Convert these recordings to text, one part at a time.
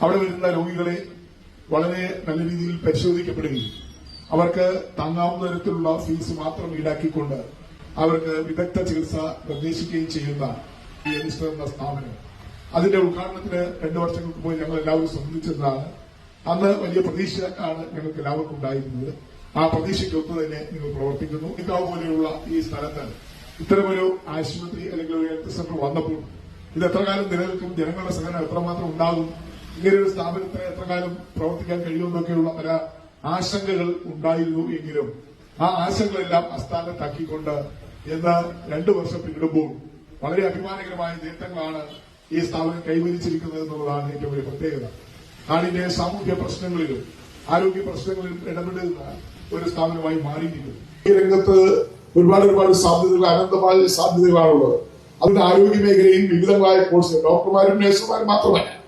അവിടെ വരുന്ന രോഗികളെ വളരെ നല്ല രീതിയിൽ പരിശോധിക്കപ്പെടുകയും അവർക്ക് താങ്ങാവുന്ന തരത്തിലുള്ള ഫീസ് മാത്രം ഈടാക്കിക്കൊണ്ട് അവർക്ക് വിദഗ്ധ ചികിത്സ നിർദ്ദേശിക്കുകയും ചെയ്യുന്ന ഈ എന്ന സ്ഥാപനം. അതിന്റെ ഉദ്ഘാടനത്തിന് രണ്ടു വർഷങ്ങൾക്ക് മുമ്പ് ഞങ്ങൾ എല്ലാവരും സംബന്ധിച്ചതാണ് അന്ന് വലിയ പ്രതീക്ഷയാണ് ഞങ്ങൾക്ക് എല്ലാവർക്കും ഉണ്ടായിരുന്നത്. ആ പ്രതീക്ഷയ്ക്കൊത്ത് തന്നെ നിങ്ങൾ പ്രവർത്തിക്കുന്നു. ഇതാവ് പോലെയുള്ള ഈ സ്ഥലത്ത് ഇത്തരമൊരു ആശുപത്രി അല്ലെങ്കിൽ ഒരു ഹെൽത്ത് സെന്റർ വന്നപ്പോൾ ഇത് എത്ര കാലം നിലനിൽക്കും? ജനങ്ങളുടെ സഹനം എത്രമാത്രം ഉണ്ടാകും? ഇങ്ങനെ ഒരു സ്ഥാപനത്തിന് എത്ര കാലം പ്രവർത്തിക്കാൻ കഴിയുമെന്നൊക്കെയുള്ള പല ആശങ്കകൾ ഉണ്ടായിരുന്നു എങ്കിലും ആ ആശങ്കകളെല്ലാം അസ്ഥാനത്താക്കിക്കൊണ്ട് എന്ന് രണ്ടു വർഷം പിന്നിടുമ്പോൾ വളരെ അഭിമാനകരമായ നേട്ടങ്ങളാണ് ഈ സ്ഥാപനം കൈവരിച്ചിരിക്കുന്നത് എന്നുള്ളതാണ് ഏറ്റവും വലിയ പ്രത്യേകത. നാടിന്റെ സാമൂഹ്യ പ്രശ്നങ്ങളിലും ആരോഗ്യ പ്രശ്നങ്ങളിലും ഇടപെടുന്ന ഒരു സ്ഥാപനമായി മാറിയിരിക്കുന്നു. ഈ രംഗത്ത് ഒരുപാട് ഒരുപാട് സാധ്യതകൾ അനന്തമായ സാധ്യതകളാണുള്ളത്. അതിന്റെ ആരോഗ്യ മേഖലയിൽ വിവിധങ്ങളായ കോഴ്സ് ഡോക്ടർമാരും നഴ്സുമാരും മാത്രമല്ല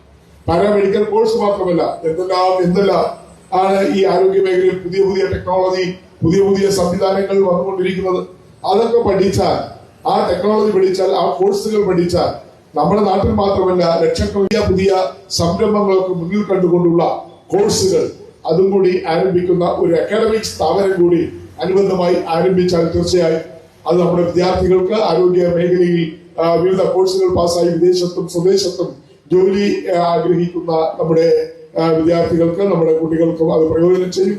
പാരാമെഡിക്കൽ കോഴ്സ് മാത്രമല്ല എന്തെല്ലാം എന്തെല്ലാം ആണ് ഈ ആരോഗ്യ മേഖലയിൽ പുതിയ പുതിയ ടെക്നോളജി പുതിയ പുതിയ സംവിധാനങ്ങൾ വന്നുകൊണ്ടിരിക്കുന്നത്. അതൊക്കെ പഠിച്ചാൽ ആ ടെക്നോളജി പഠിച്ചാൽ ആ കോഴ്സുകൾ പഠിച്ചാൽ നമ്മുടെ നാട്ടിൽ മാത്രമല്ല ലക്ഷക്കണക്കിന് പുതിയ സംരംഭങ്ങൾക്ക് മുന്നിൽ കണ്ടുകൊണ്ടുള്ള കോഴ്സുകൾ അതും കൂടി ആരംഭിക്കുന്ന ഒരു അക്കാഡമിക് സ്ഥാപനം കൂടി അനുബന്ധമായി ആരംഭിച്ചാൽ തീർച്ചയായും അത് നമ്മുടെ വിദ്യാർത്ഥികൾക്ക് ആരോഗ്യ മേഖലയിൽ വിവിധ കോഴ്സുകൾ പാസ്സായി വിദേശത്തും സ്വദേശത്തും ജോലി ആഗ്രഹിക്കുന്ന നമ്മുടെ വിദ്യാർത്ഥികൾക്ക് നമ്മുടെ കുട്ടികൾക്കും അത് പ്രയോജനം ചെയ്യും.